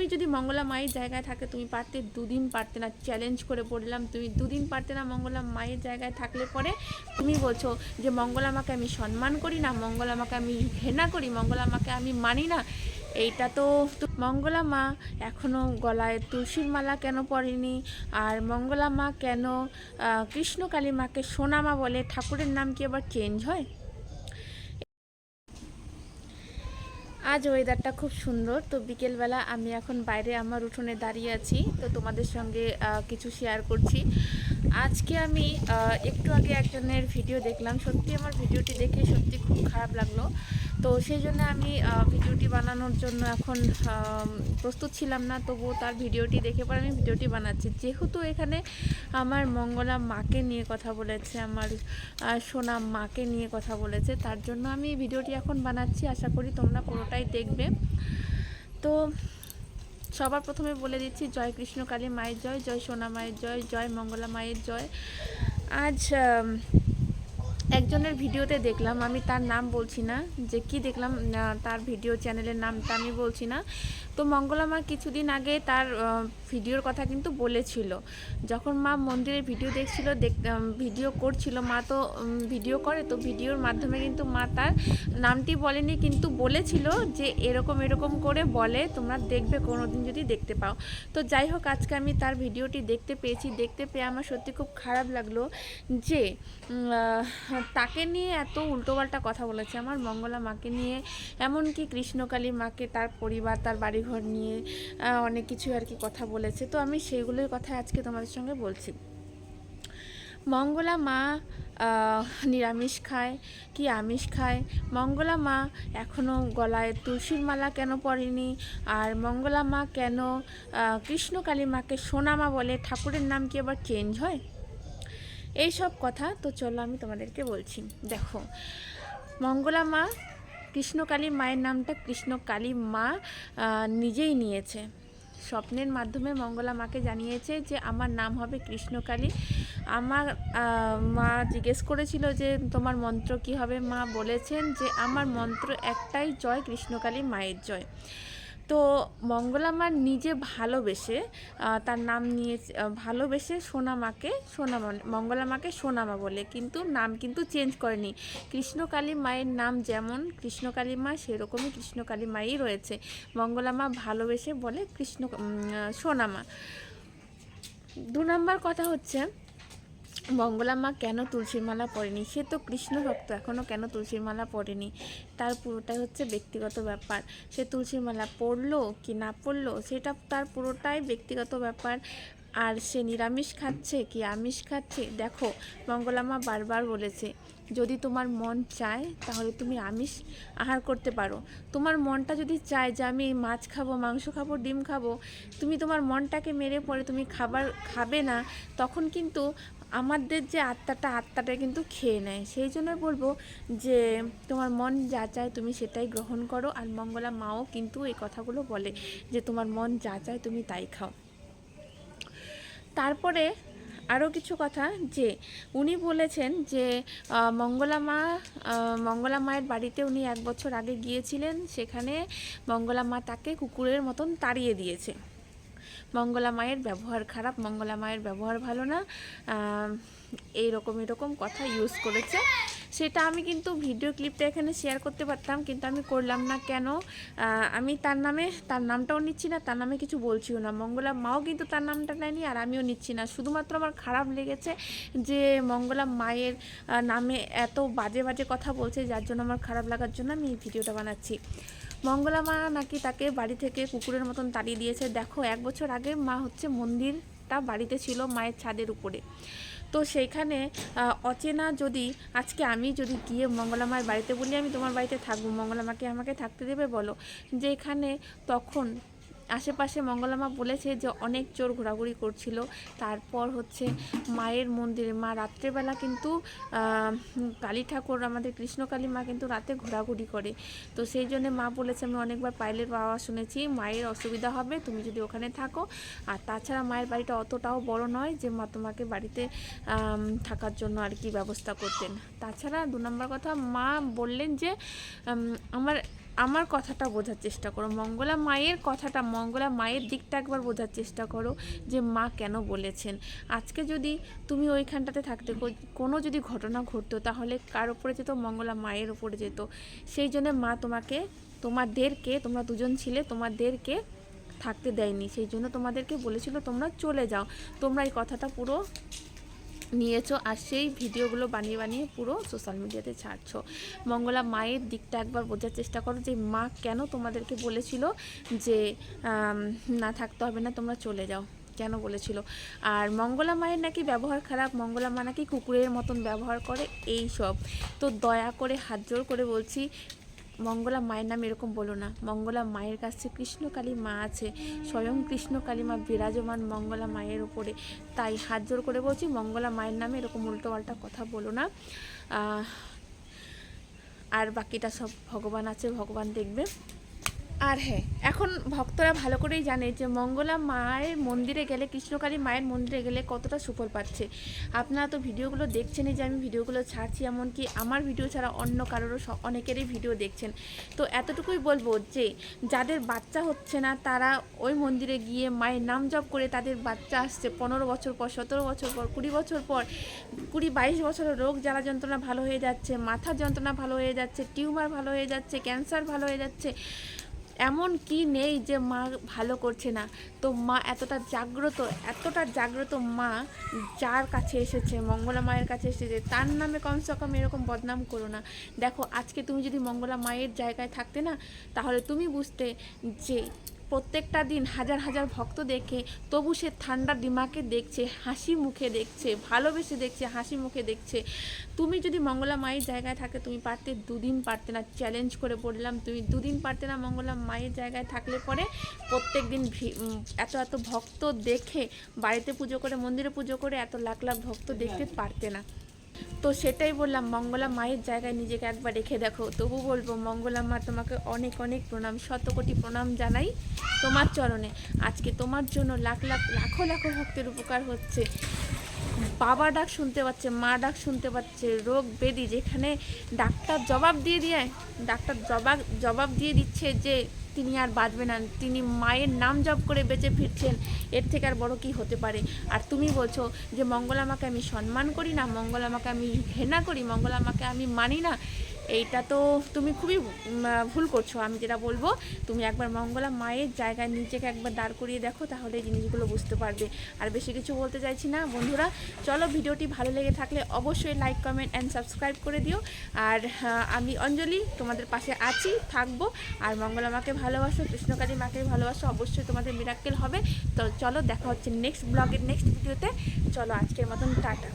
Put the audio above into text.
তুমি যদি মঙ্গলা মায়ের জায়গায় থাকে, তুমি পারতে দুদিন পারতে না চ্যালেঞ্জ করে বললাম তুমি দুদিন পারতে না মঙ্গলা মায়ের জায়গায় থাকলে পরে তুমি বলছো যে, মঙ্গলা মাকে আমি সম্মান করি না, মঙ্গলা মাকে আমি ঘৃণা করি, মঙ্গলা মাকে আমি মানি না। এইটা তো তো- মঙ্গলা মা এখনও গলায় তুলসীর মালা কেন পরেনি? আর মঙ্গলা মা কেন কৃষ্ণকালী মাকে সোনামা বলে? ঠাকুরের নাম কি আবার চেঞ্জ হয়? আজ ওয়েদারটা খুব সুন্দর। তো বিকেলবেলা আমি এখন বাইরে আমার উঠোনে দাঁড়িয়ে আছি। তো তোমাদের সঙ্গে কিছু শেয়ার করছি। আজকে আমি একটু আগে একজনের ভিডিও দেখলাম। সত্যি আমার ভিডিওটি দেখে সত্যি খুব খারাপ লাগল। তো সেই জন্য আমি ভিডিওটি বানানোর জন্য এখন প্রস্তুত ছিলাম না। তবুও তার ভিডিওটি দেখে পরে আমি ভিডিওটি বানাচ্ছি। যেহেতু এখানে আমার মঙ্গলা মাকে নিয়ে কথা বলেছে, আমার সোনা মাকে নিয়ে কথা বলেছে, তার জন্য আমি ভিডিওটি এখন বানাচ্ছি। আশা করি তোমরা পুরোটাই দেখবে। তো সবার প্রথমে বলে দিচ্ছি, জয় কৃষ্ণ কালী মায়ের জয় জয় সোনা মায়ের জয় জয় মঙ্গলা মায়ের জয়। আজ একজনের ভিডিওতে দেখলাম, আমি তার নাম বলছি না, যে কি দেখলাম তার ভিডিও চ্যানেলের নামটা আমি বলছি না। তো মঙ্গলা মা কিছুদিন আগে তার ভিডিওর কথা কিন্তু বলেছিল। যখন মা মন্দিরের ভিডিও দেখছিল, দেখ ভিডিও করছিল, মা তো ভিডিও করে, তো ভিডিওর মাধ্যমে কিন্তু মা তার নামটি বলেনি, কিন্তু বলেছিল যে এরকম এরকম করে বলে, তোমরা দেখবে কোনো দিন যদি দেখতে পাও। তো যাই হোক, আজকে আমি তার ভিডিওটি দেখতে পেয়েছি। দেখতে পেয়ে আমার সত্যি খুব খারাপ লাগল যে তাকে নিয়ে এত উল্টোপাল্টা কথা বলেছে। আমার মঙ্গলা মাকে নিয়ে, এমনকি কৃষ্ণকালী মাকে তার পরিবার, তার বাড়িঘর নিয়ে অনেক কিছু আর কি কথা বলেছে। তো আমি সেইগুলোর কথা আজকে তোমাদের সঙ্গে বলছি। মঙ্গলা মা নিরামিষ খায়। কি আমিষ খায়? মঙ্গলা মা এখনও গলায় তুলসীর মালা কেন পরেনি? আর মঙ্গলা মা কেন কৃষ্ণকালী মাকে সোনামা বলে? ঠাকুরের নাম কি আবার চেঞ্জ হয়? এই সব কথা তো চলো আমি তোমাদেরকে বলছি। দেখো, মঙ্গলা মা কৃষ্ণকালী মায়ের নামটা কৃষ্ণকালী মা নিজেই নিয়েছে। স্বপ্নের মাধ্যমে মঙ্গলা মাকে জানিয়েছে যে আমার নাম হবে কৃষ্ণকালী। আমার মা জিজ্ঞেস করেছিল যে তোমার মন্ত্র কি হবে? মা বলেছেন যে আমার মন্ত্র একটাই জয়, কৃষ্ণকালী মায়ের জয়। তো মঙ্গলা মা নিজে ভালোবেসে তার নাম নিয়ে ভালোবেসে সোনামাকে সোনামা মঙ্গলা মাকে সোনামা বলে। কিন্তু নাম কিন্তু চেঞ্জ করেনি। কৃষ্ণকালী মায়ের নাম যেমন কৃষ্ণকালী মা, সেরকমই কৃষ্ণকালী মাই রয়েছে। মঙ্গলা মা ভালোবেসে বলে কৃষ্ণ সোনামা দু নম্বর কথা হচ্ছে মঙ্গলা মা কেন তুলসীর মালা পরেনি? সে তো কৃষ্ণ ভক্ত এখনও কেন তুলসীর মালা পরেনি? তার পুরোটাই হচ্ছে ব্যক্তিগত ব্যাপার। সে তুলসীর মালা পরলো কি না পরলো, সেটা তার পুরোটাই ব্যক্তিগত ব্যাপার। আর সে নিরামিষ খাচ্ছে কি আমিষ খাচ্ছে? দেখো মঙ্গলা মা বারবার বলেছে, যদি তোমার মন চায়, তাহলে তুমি আমিষ আহার করতে পারো। তোমার মনটা যদি চায় যে আমি মাছ খাব, মাংস খাব, ডিম খাব, তুমি তোমার মনটাকে মেরে পরে তুমি খাবার খাবে না, তখন কিন্তু আমাদের যে আত্মাটা আত্মাটা কিন্তু খেয়ে নেয়। সেই জন্য বলব যে, তোমার মন যা চায় তুমি সেটাই গ্রহণ করো। আর মঙ্গলা মাও কিন্তু এই কথাগুলো বলে যে, তোমার মন যা চায় তুমি তাই খাও। তারপরে আরও কিছু কথা যে, উনি বলেছেন যে মঙ্গলা মা মঙ্গলা মায়ের বাড়িতে উনি এক বছর আগে গিয়েছিলেন। সেখানে মঙ্গলা মা তাকে কুকুরের মতন তাড়িয়ে দিয়েছে। মঙ্গলা মায়ের ব্যবহার খারাপ, মঙ্গলা মায়ের ব্যবহার ভালো না। এই এইরকম, এরকম কথা ইউজ করেছে। সেটা আমি কিন্তু ভিডিও ক্লিপটা এখানে শেয়ার করতে পারতাম, কিন্তু আমি করলাম না কেন? আমি তার নামে, তার নামটাও নিচ্ছি না, তার নামে কিছু বলছিও না। মঙ্গলা মাও কিন্তু তার নামটা নেয়নি আর আমিও নিচ্ছি না। শুধুমাত্র আমার খারাপ লেগেছে যে মঙ্গলা মায়ের নামে এত বাজে বাজে কথা বলছে, যার জন্য আমার খারাপ লাগার জন্য আমি এই ভিডিওটা বানাচ্ছি। মঙ্গলা মা নাকি তাকে বাড়ি থেকে কুকুরের মতন তাড়িয়ে দিয়েছে? দেখো, এক বছর আগে মা হচ্ছে মন্দিরটা বাড়িতে ছিল মায়ের ছাদের উপরে। তো সেইখানে অচেনা যদি, আজকে আমি যদি গিয়ে মঙ্গলা মায়ের বাড়িতে বলি, আমি তোমার বাড়িতে থাকব মঙ্গলা মাকে আমাকে থাকতে দেবে বলো? যে এখানে তখন আশেপাশে মঙ্গলামা বলেছে যে অনেক চোর ঘোরাঘুরি করছিল। তারপর হচ্ছে মায়ের মন্দিরে, মা রাত্রেবেলা কিন্তু কালী ঠাকুর, আমাদের কৃষ্ণকালী মা কিন্তু রাতে ঘোরাঘুরি করে। তো সেই জন্য মা বলেছে, আমি অনেকবার পাইলের বাবা শুনেছি, মায়ের অসুবিধা হবে, তুমি যদি ওখানে থাকো। আর তাছাড়া মায়ের বাড়িটা অতটাও বড় নয় যে মা তোমাকে বাড়িতে থাকার জন্য আর কি ব্যবস্থা করতেন। তাছাড়া দু নম্বর কথা, মা বললেন যে আমার আমার কথাটা বোঝার চেষ্টা করো। মঙ্গলা মায়ের কথাটা, মঙ্গলা মায়ের দিকটা একবার বোঝার চেষ্টা করো যে মা কেন বলেছেন। আজকে যদি তুমি ওইখানটাতে থাকতে কোনো যদি ঘটনা ঘটতো, তাহলে কার উপরে যেত? মঙ্গলা মায়ের উপরে যেত। সেই জন্য মা তোমাকে, তোমাদেরকে, তোমরা দুজন ছিলে, তোমাদেরকে থাকতে দেয়নি। সেই জন্য তোমাদেরকে বলেছিল, তোমরা চলে যাও। তোমরা এই কথাটা পুরো নিয়েছো আর সেই ভিডিওগুলো বানিয়ে বানিয়ে পুরো সোশ্যাল মিডিয়াতে ছাড়ছো। মঙ্গলা মায়ের দিকটা একবার বোঝার চেষ্টা করো যে মা কেন তোমাদেরকে বলেছিল যে না থাকতে হবে না, তোমরা চলে যাও। কেন বলেছিল? আর মঙ্গলা মায়ের নাকি ব্যবহার খারাপ, মঙ্গলা মা নাকি কুকুরের মতন ব্যবহার করে এই সব তো দয়া করে হাত জোর করে বলছি মঙ্গলা মায়ের নাম এরকম বলো না। মঙ্গলা মায়ের কাছে কৃষ্ণকালী মা আছে, স্বয়ং কৃষ্ণকালী মা বিরাজমান মঙ্গলা মায়ের ওপরে তাই হাত জোর করে বলছি, মঙ্গলা মায়ের নামে এরকম উল্টোপাল্টা কথা বলো না। আর বাকিটা সব ভগবান আছে, ভগবান দেখবে। আর হ্যাঁ এখন ভক্তরা ভালো করেই জানে যে মঙ্গলা মায়ের মন্দিরে গেলে, কৃষ্ণকালী মায়ের মন্দিরে গেলে কতটা সুফল পাচ্ছে। আপনারা তো ভিডিওগুলো দেখছেনই যে আমি ভিডিওগুলো ছাড়ছি, এমনকি আমার ভিডিও ছাড়া অন্য কারোরও অনেকেরই ভিডিও দেখছেন। তো এতটুকুই বলব যে, যাদের বাচ্চা হচ্ছে না, তারা ওই মন্দিরে গিয়ে মায়ের নাম জপ করে তাদের বাচ্চা আসছে পনেরো বছর পর, সতেরো বছর পর, কুড়ি বছর পর, কুড়ি বাইশ বছরের রোগ জ্বালা যন্ত্রণা ভালো হয়ে যাচ্ছে মাথার যন্ত্রণা ভালো হয়ে যাচ্ছে, টিউমার ভালো হয়ে যাচ্ছে, ক্যান্সার ভালো হয়ে যাচ্ছে। এমন কি নেই যে মা ভালো করছে না? তো মা এতটা জাগ্রত এতটা জাগ্রত মা যার কাছে এসেছে, মঙ্গলা মায়ের কাছে এসেছে, তার নামে কমসে কম এরকম বদনাম করো না। দেখো, আজকে তুমি যদি মঙ্গলা মায়ের জায়গায় থাকতে না, তাহলে তুমি বুঝতে যে প্রত্যেকটা দিন হাজার হাজার ভক্ত দেখে তবু সে ঠান্ডা দিমাকে দেখছে হাসি মুখে দেখছে ভালোবেসে দেখছে হাসি মুখে দেখছে। তুমি যদি মঙ্গলা মায়ের জায়গায় থাকে তুমি পারতে দুদিন পারতে না চ্যালেঞ্জ করে বললাম তুমি দুদিন পারতে না মঙ্গলা মায়ের জায়গায় থাকলে পরে প্রত্যেক দিন ভি- এত এত ভক্ত দেখে বাড়িতে পুজো করে মন্দিরে পুজো করে এত লাখ লাখ ভক্ত দেখতে পারতে না। তো সেটাই বললাম, মঙ্গলা মায়ের জায়গায় নিজেকে একবার রেখে দেখো। তবু বলব, মঙ্গলা মা তোমাকে অনেক অনেক প্রণাম শত কোটি প্রণাম জানাই তোমার চরণে। আজকে তোমার জন্য লাখ লাখ, লাখো লাখো ভক্তের উপকার হচ্ছে। বাবা ডাক শুনতে পাচ্ছে, মা ডাক শুনতে পাচ্ছে, রোগ ব্যাধি যেখানে ডাক্তার জবাব দিয়ে দিয়ে, ডাক্তার জবাব জবাব দিয়ে দিচ্ছে যে তিনি আর বাঁচবে না। তিনি মায়ের নাম জপ করে বেঁচে ফিরছেন। এর থেকে আর বড় কি হতে পারে? আর তুমি বলছো যে মঙ্গলামাকে আমি সম্মান করি না মঙ্গলামাকে আমি ঘৃণা করি মঙ্গলামাকে আমি মানি না। এইটা তো তুমি খুবই ভুল করছ। আমি যেটা বলব, তুমি একবার মঙ্গলা মায়ের জায়গায় নিজেকে একবার দাঁড় করিয়ে দেখো, তাহলে জিনিসগুলো বুঝতে পারবে। আর বেশি কিছু বলতে চাইছি না, বন্ধুরা, চলো ভিডিওটি ভালো লেগে থাকলে অবশ্যই লাইক কমেন্ট অ্যান্ড সাবস্ক্রাইব করে দিও। আর আমি অঞ্জলি, তোমাদের পাশে আছি, থাকব। আর মঙ্গলা মাকে ভালোবাসো, কৃষ্ণকালী মাকে ভালোবাসো, অবশ্যই তোমাদের মিরাক্কেল হবে। তো চলো, দেখা হচ্ছে নেক্সট ব্লগের নেক্সট ভিডিওতে। চলো, আজকের মতন, টাটা।